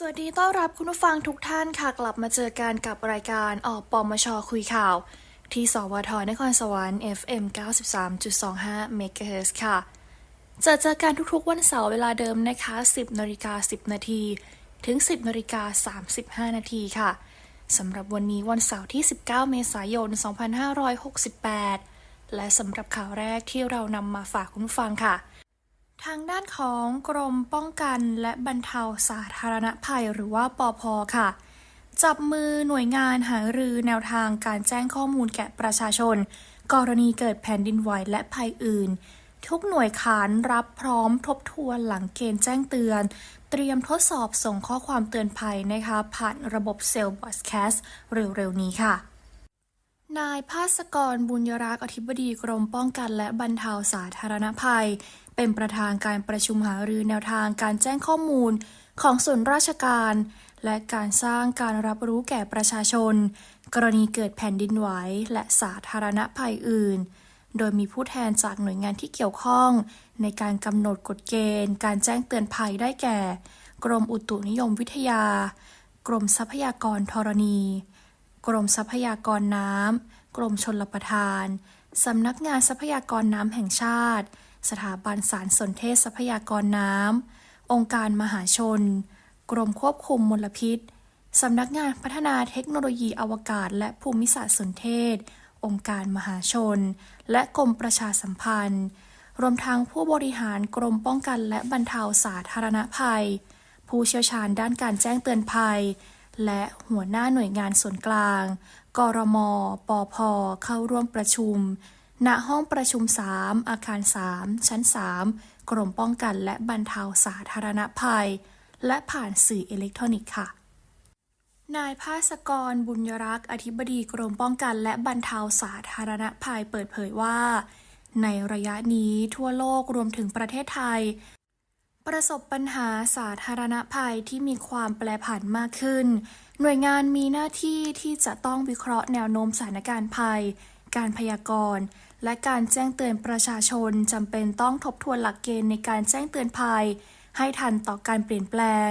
สวัสดีต้อนรับคุณผู้ฟังทุกท่านค่ะกลับมาเจอกันกับรายการออกปอมชอคุยข่าว ที่สวทนครสวรรค์ FM 93.25 MHz ค่ะจะเจอกันทุกๆวันเสาร์เวลาเดิมนะคะ 10นาฬิกา10 นาที ถึง 10นาฬิกา35 นาทีค่ะสำหรับวันนี้วันเสาร์ที่ 19 เมษายน 2568 และสำหรับข่าวแรกที่เรานำมาฝากคุณผู้ฟังค่ะ ทางด้านของกรมป้องกันและบรรเทาสาธารณภัยหรือว่าปอพค่ะ จับมือหน่วยงานหารือแนวทางการแจ้งข้อมูลแก่ประชาชน กรณีเกิดแผ่นดินไหวและภัยอื่น ทุกหน่วยขานรับพร้อมทบทวนหลังเกณฑ์แจ้งเตือน เตรียมทดสอบส่งข้อความเตือนภัยนะคะ ผ่านระบบเซลล์บอสแคสเร็วๆ นี้ค่ะนายภาสกรบุญยรักษ์อธิบดีกรมป้องกันและบรรเทาสาธารณภัย เป็นประธานการประชุมหารือแนวทางการแจ้งข้อมูลของส่วนราชการ และการสร้างการรับรู้แก่ประชาชน กรณีเกิดแผ่นดินไหวและสาธารณภัยอื่น โดยมีผู้แทนจากหน่วยงานที่เกี่ยวข้อง ในการกำหนดกฎเกณฑ์ การแจ้งเตือนภัยได้แก่ กรมอุตุนิยมวิทยา กรมทรัพยากรธรณี กรมทรัพยากรน้ำกรมชลประทาน สำนักงานทรัพยากรน้ำแห่งชาติ สถาบันสารสนเทศทรัพยากรน้ำ องค์การมหาชน กรมควบคุมมลพิษ สำนักงานพัฒนาเทคโนโลยีอวกาศ และภูมิศาสตร์สนเทศ องค์การมหาชน และกรมประชาสัมพันธ์ รวมทั้งผู้บริหารกรมป้องกันและบรรเทาสาธารณภัย ผู้เชี่ยวชาญด้านการแจ้งเตือนภัย และหัวหน้าหน่วยงานส่วนกลาง กรม ปพ เข้าร่วมประชุม ณห้องประชุม 3 อาคาร 3 ชั้น 3 กรมป้องกันและบรรเทาสาธารณภัย และผ่านสื่ออิเล็กทรอนิกส์ค่ะ นายภาสกรบุญยรักษ์อธิบดีกรมป้องกันและบรรเทาสาธารณภัยเปิดเผยว่า ในระยะนี้ทั่วโลกรวมถึงประเทศไทย ประสบปัญหาสาธารณภัยที่มีความแปรผันมากขึ้น หน่วยงานมีหน้าที่ที่จะต้องวิเคราะห์แนวโน้มสถานการณ์ภัย การพยากรณ์ และการแจ้งเตือนประชาชนจำเป็นต้องทบทวนหลักเกณฑ์ในการแจ้งเตือนภัย ให้ทันต่อการเปลี่ยนแปลง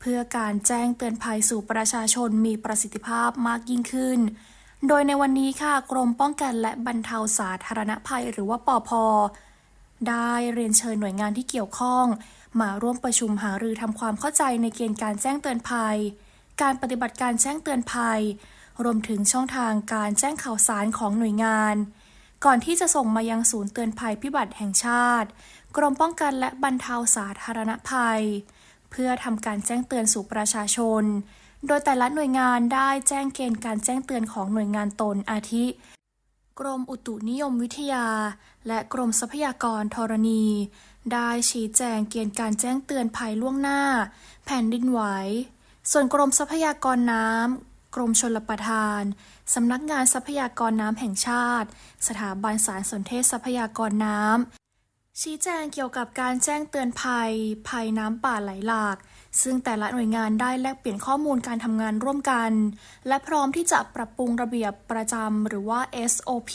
เพื่อการแจ้งเตือนภัยสู่ประชาชนมีประสิทธิภาพมากยิ่งขึ้น โดยในวันนี้ค่ะกรมป้องกันและบรรเทาสาธารณภัยหรือว่าปอพได้เรียนเชิญหน่วยงานที่เกี่ยวข้อง มาร่วมประชุมหารือทำความเข้าใจในเกณฑ์การแจ้งเตือนภัย การปฏิบัติการแจ้งเตือนภัย รวมถึงช่องทางการแจ้งข่าวสารของหน่วยงาน ก่อนที่จะส่งมายังศูนย์เตือนภัยพิบัติแห่งชาติ กรมป้องกันและบรรเทาสาธารณภัย เพื่อทำการแจ้งเตือนสู่ประชาชน โดยแต่ละหน่วยงานได้แจ้งเกณฑ์การแจ้งเตือนของหน่วยงานตนอาทิ กรมอุตุนิยมวิทยา และกรมทรัพยากรธรณี ได้ชี้แจงเกณฑ์การแจ้งเตือนภัยล่วงหน้า แผ่นดินไหวส่วนกรมทรัพยากรน้ำ กรมชลประทาน สำนักงานทรัพยากรน้ำแห่งชาติ สถาบันสารสนเทศทรัพยากรน้ำ ชี้แจงเกี่ยวกับการแจ้งเตือนภัย ภัยน้ำป่าไหลหลาก ซึ่งแต่ละหน่วยงานได้แลกเปลี่ยนข้อมูลการทำงานร่วมกัน และพร้อมที่จะปรับปรุงระเบียบประจำหรือว่า SOP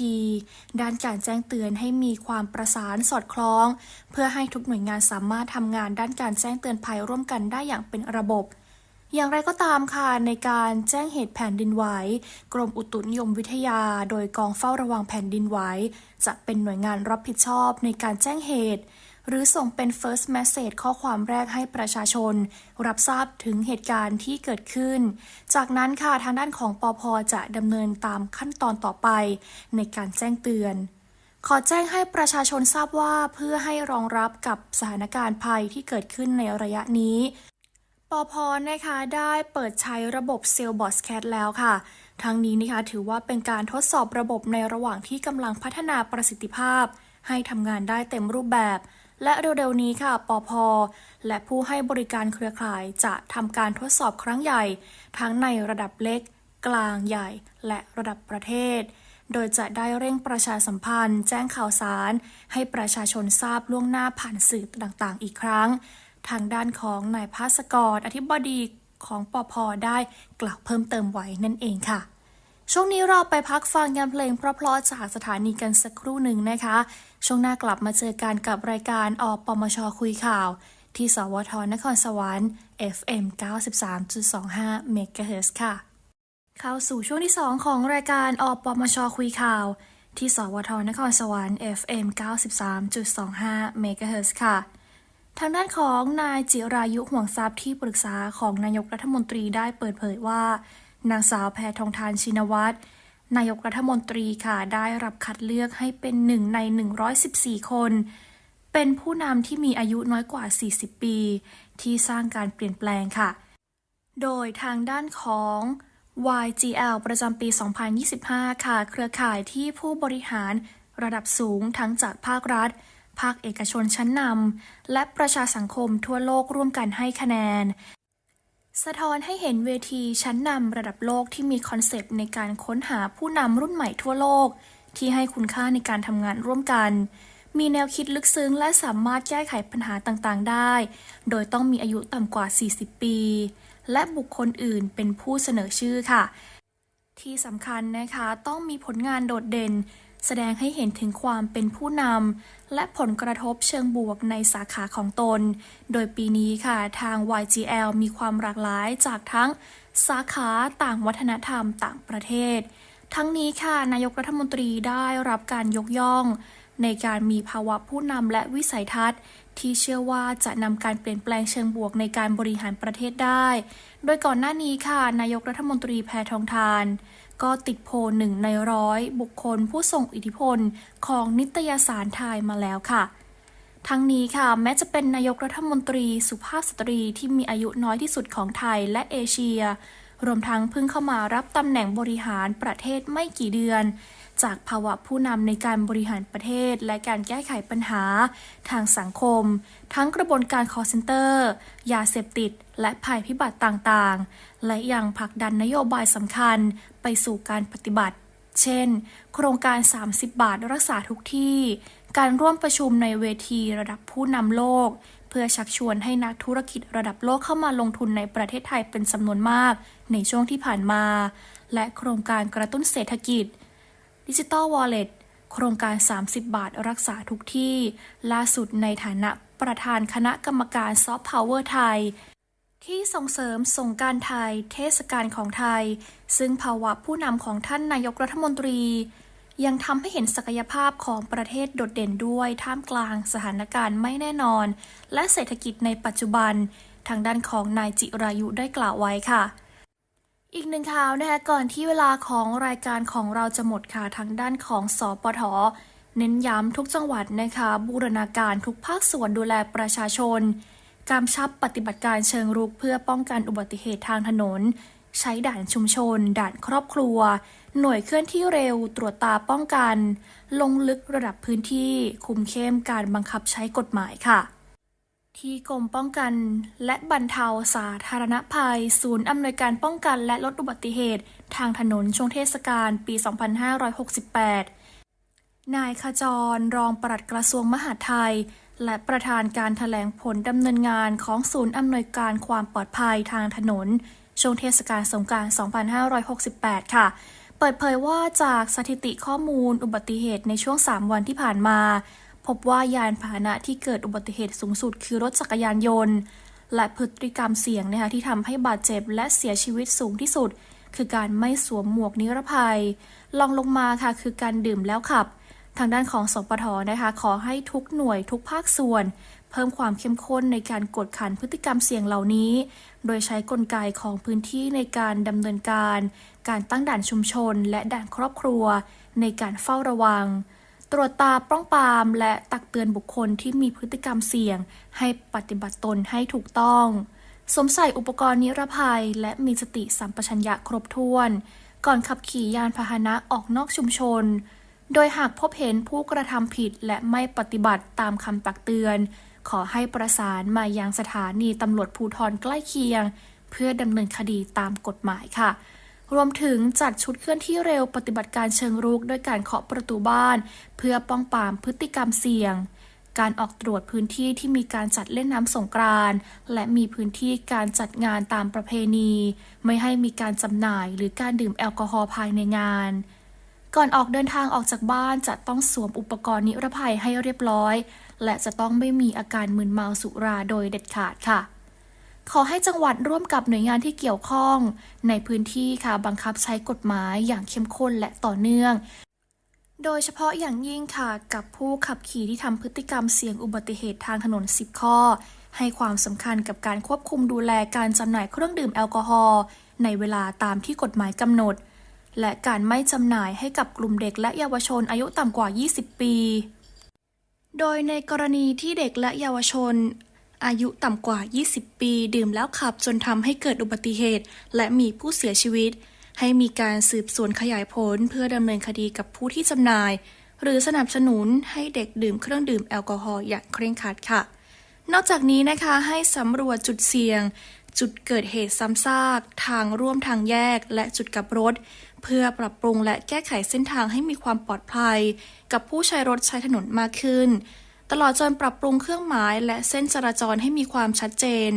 ด้านการแจ้งเตือนให้มีความประสานสอดคล้อง เพื่อให้ทุกหน่วยงานสามารถทำงานด้านการแจ้งเตือนภัยร่วมกันได้อย่างเป็นระบบ อย่างไรก็ตามค่ะในการแจ้งเหตุแผ่นดินไหวกรมอุตุนิยมวิทยา โดยกองเฝ้าระวังแผ่นดินไหวจะเป็นหน่วยงานรับผิดชอบในการแจ้งเหตุ หรือส่งเป็น first message ข้อความแรกให้ประชาชน รับทราบถึงเหตุการณ์ที่เกิดขึ้น จากนั้นค่ะทางด้านของปอพจะดำเนินตามขั้นตอนต่อไป ในการแจ้งเตือน ขอแจ้งให้ประชาชนทราบว่าเพื่อให้รองรับกับสถานการณ์ภัยที่เกิดขึ้นในระยะนี้ ปอพนะคะได้เปิดใช้ระบบเซลล์บอสแคทแล้วค่ะ ทั้งนี้นะคะถือว่าเป็นการทดสอบระบบในระหว่างที่กำลังพัฒนาประสิทธิภาพ ให้ทำงานได้เต็มรูปแบบ และเร็วๆนี้ค่ะปอพและผู้ให้บริการเครือข่ายจะทำการทดสอบครั้งใหญ่ ทั้งในระดับเล็ก กลางใหญ่ และระดับประเทศ โดยจะได้เร่งประชาสัมพันธ์ แจ้งข่าวสาร ให้ประชาชนทราบล่วงหน้าผ่านสื่อต่างๆ อีกครั้ง ทางด้านของนายภาสกร อธิบดีของปอพได้กล่าวเพิ่มเติมไว้นั่นเองค่ะ ช่วงนี้เราไปพักฟังงานเพลงเพราะๆจากสถานีกันสักครู่หนึ่งนะคะ ช่วงหน้ากลับมาเจอกันกับรายการอปมชคุยข่าว ที่สวทนครสวรรค์ FM 93.25 MHz ค่ะ เข้าสู่ช่วงที่ 2 ของรายการอปมชคุยข่าว ที่สวทนครสวรรค์ FM 93.25 MHz ค่ะ ทางด้านของนายจิรายุห่วงทรัพย์ที่ปรึกษาของนายกรัฐมนตรีได้เปิดเผยว่า นางสาวแพทองทานชินวัตรนายกรัฐมนตรีค่ะได้รับคัดเลือกให้เป็นหนึ่งใน 114 คน เป็นผู้นำที่มีอายุน้อยกว่า 40 ปี ที่สร้างการเปลี่ยนแปลงค่ะ โดยทางด้านของ YGL ประจำปี 2025 ค่ะ เครือข่ายที่ผู้บริหารระดับสูงทั้งจากภาครัฐ ภาคเอกชนชั้นนำและประชาสังคมทั่วโลกร่วมกันให้คะแนน สะท้อนให้เห็นเวทีชั้นนำระดับโลกที่มีคอนเซปต์ในการค้นหาผู้นำรุ่นใหม่ทั่วโลก ที่ให้คุณค่าในการทำงานร่วมกัน มีแนวคิดลึกซึ้งและสามารถแก้ไขปัญหาต่างๆ ได้ โดยต้องมีอายุต่ำกว่า 40 ปี และบุคคลอื่นเป็นผู้เสนอชื่อค่ะที่สำคัญนะคะ ต้องมีผลงานโดดเด่น แสดงให้เห็นถึงความเป็นผู้นำและผลกระทบเชิงบวกในสาขาของตน โดยปีนี้ค่ะทาง YGL มีความหลากหลายจากทั้งสาขาต่างวัฒนธรรมต่างประเทศ ทั้งนี้ค่ะนายกรัฐมนตรีได้รับการยกย่อง ในการมีภาวะผู้นำและวิสัยทัศน์ ที่เชื่อว่าจะนำการเปลี่ยนแปลงเชิงบวกในการบริหารประเทศได้ โดยก่อนหน้านี้ค่ะนายกรัฐมนตรีแพทองทาน ก็ติดโพลหนึ่งในร้อยบุคคลผู้ส่งอิทธิพลของนิตยสารไทยมาแล้วค่ะ ทั้งนี้ค่ะ แม้จะเป็นนายกรัฐมนตรีสุภาพสตรีที่มีอายุน้อยที่สุดของไทยและเอเชีย รวมทั้งเพิ่งเข้ามารับตำแหน่งบริหารประเทศไม่กี่เดือน จากภาวะผู้นำในการบริหารประเทศ และการแก้ไขปัญหา ทางสังคม ทั้งกระบวนการ call center ยาเสพติด และภัยพิบัติต่างๆ และยังผลักดันนโยบายสำคัญไปสู่การปฏิบัติ เช่น โครงการ 30 บาทรักษาทุกที่ การร่วมประชุมในเวทีระดับผู้นำโลก เพื่อชักชวนให้นักธุรกิจระดับโลกเข้ามาลงทุนในประเทศไทยเป็นจำนวนมาก ในช่วงที่ผ่านมา และโครงการกระตุ้นเศรษฐกิจ ดิจิ t a ลวอลเล็ตโครงการ 30 บาทรักษาทุกที่ ล่าสุดในฐานะประธานคณะกรรมการซอฟต์พาวเวอร์ไทย ที่ส่งเสริมส่งการไทย เทศกาลของไทย ซึ่งภาวะผู้นำของท่านนายกรัฐมนตรี ยังทำให้เห็นศักยภาพของประเทศโดดเด่นด้วยท่ามกลางสถานการณ์ไม่แน่นอน และเศรษฐกิจในปัจจุบัน ทางด้านของนายจิรายุได้กล่าวไว้ค่ะ อีกหนึ่งข่าวนะคะก่อนที่เวลาของรายการของเราจะหมดค่ะทางด้านของสอปทเน้นย้ำทุกจังหวัดนะคะบูรณาการทุกภาคส่วนดูแลประชาชนกำชับปฏิบัติการเชิงรุกเพื่อป้องกันอุบัติเหตุทางถนน ใช้ด่านชุมชน ด่านครอบครัว หน่วยเคลื่อนที่เร็วตรวจตาป้องกัน ลงลึกระดับพื้นที่คุมเข้มการบังคับใช้กฎหมายค่ะ ที่กรมป้องกันและบรรเทาสาธารณภัย ศูนย์อำนวยการป้องกันและลดอุบัติเหตุ ทางถนนช่วงเทศกาลปี 2568 นายขจร รองปลัดกระทรวงมหาดไทย และประธานการถแถลงผลดำเนินงานของศูนย์อำนวยการความปลอดภัยทางถนน ช่วงเทศกาลสงกานต์2568 ค่ะ เปิดเผยว่าจากสถิติข้อมูลอุบัติเหตุในช่วง 3 วันที่ผ่านมา พบว่ายานพาหนะที่เกิดอุบัติเหตุสูงสุดคือรถจักรยานยนต์ และพฤติกรรมเสี่ยงนะคะที่ทำให้บาดเจ็บและเสียชีวิตสูงที่สุด คือการไม่สวมหมวกนิรภัยลองลงมาค่ะคือการดื่มแล้วขับ ทางด้านของสปทนะคะขอให้ทุกหน่วยทุกภาคส่วน เพิ่มความเข้มข้นในการกดขันพฤติกรรมเสี่ยงเหล่านี้ โดยใช้กลไกของพื้นที่ในการดำเนินการ การตั้งด่านชุมชน และด่านครอบครัว ในการเฝ้าระวัง ตรวจตาป้องปามและตักเตือนบุคคลที่มีพฤติกรรมเสี่ยง ให้ปฏิบัติตนให้ถูกต้อง สวมใส่อุปกรณ์นิรภัย และมีสติสัมปชัญญะครบถ้วน ก่อนขับขี่ยานพาหนะออกนอกชุมชน โดยหากพบเห็นผู้กระทำผิดและไม่ปฏิบัติตามคำตักเตือน ขอให้ประสานมายังสถานีตำรวจภูธรใกล้เคียง เพื่อดำเนินคดีตามกฎหมายค่ะ รวมถึงจัดชุดเคลื่อนที่เร็วปฏิบัติการเชิงรุกด้วยการเคาะประตูบ้าน เพื่อป้องปรามพฤติกรรมเสี่ยง การออกตรวจพื้นที่ที่มีการจัดเล่นน้ำสงกรานต์และมีพื้นที่การจัดงานตามประเพณี ไม่ให้มีการจำหน่ายหรือการดื่มแอลกอฮอล์ภายในงานก่อนออกเดินทางออกจากบ้านจะต้องสวมอุปกรณ์นิรภัยให้เรียบร้อย และจะต้องไม่มีอาการมึนเมาสุราโดยเด็ดขาดค่ะ ขอให้จังหวัดร่วมกับหน่วยงานที่เกี่ยวข้อง ในพื้นที่ค่ะบังคับใช้กฎหมายอย่างเข้มข้นและต่อเนื่อง โดยเฉพาะอย่างยิ่งค่ะกับผู้ขับขี่ที่ทำพฤติกรรมเสี่ยงอุบัติเหตุทางถนน 10 ข้อ ให้ความสำคัญกับการควบคุมดูแลการจำหน่ายเครื่องดื่มแอลกอฮอล์ในเวลาตามที่กฎหมายกำหนด และการไม่จำหน่ายให้กับกลุ่มเด็กและเยาวชนอายุต่ำกว่า 20 ปี โดยในกรณีที่เด็กและเยาวชน อายุต่ำกว่า 20 ปี ดื่มแล้วขับจนทำให้เกิดอุบัติเหตุ และมีผู้เสียชีวิต ให้มีการสืบสวนขยายผลเพื่อดำเนินคดีกับผู้ที่จำหน่าย หรือสนับสนุนให้เด็กดื่มเครื่องดื่มแอลกอฮอล์อย่างเคร่งครัดค่ะ นอกจากนี้นะคะให้สำรวจจุดเสี่ยง จุดเกิดเหตุซ้ำซาก ทางร่วมทางแยก และจุดกลับรถเพื่อปรับปรุงและแก้ไขเส้นทางให้มีความปลอดภัย กับผู้ใช้รถใช้ถนนมากขึ้น ตลอดจนปรับปรุงเครื่องหมายและเส้นจราจรให้มีความชัดเจน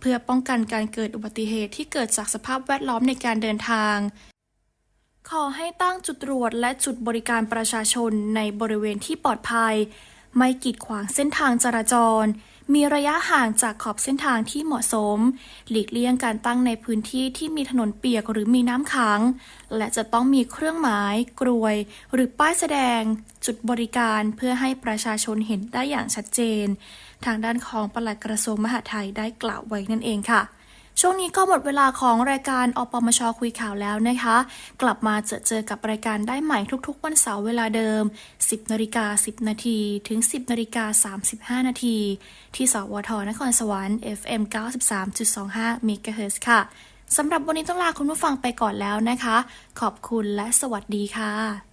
เพื่อป้องกันการเกิดอุบัติเหตุที่เกิดจากสภาพแวดล้อมในการเดินทาง ขอให้ตั้งจุดตรวจและจุดบริการประชาชนในบริเวณที่ปลอดภัย ไม่กีดขวางเส้นทางจราจร มีระยะห่างจากขอบเส้นทางที่เหมาะสม หลีกเลี่ยงการตั้งในพื้นที่ที่มีถนนเปียกหรือมีน้ำขัง และจะต้องมีเครื่องหมายกรวย หรือป้ายแสดง จุดบริการเพื่อให้ประชาชนเห็นได้อย่างชัดเจน ทางด้านของปลัดกระทรวงมหาดไทยได้กล่าวไว้นั่นเองค่ะ ช่วงนี้ก็หมดเวลาของรายการอปมชคุยข่าวแล้วนะคะ กลับมาเจอเจอกับรายการได้ใหม่ทุกๆ วันเสาร์เวลาเดิม 10นาฬิกา10 นาทีถึง 10นาฬิกา35 นาที ที่สวทนครสวรรค์ FM 93.25เมกะเฮิรตซ์ค่ะสำหรับวันนี้ต้องลาคุณผู้ฟังไปก่อนแล้วนะคะ ขอบคุณและสวัสดีค่ะ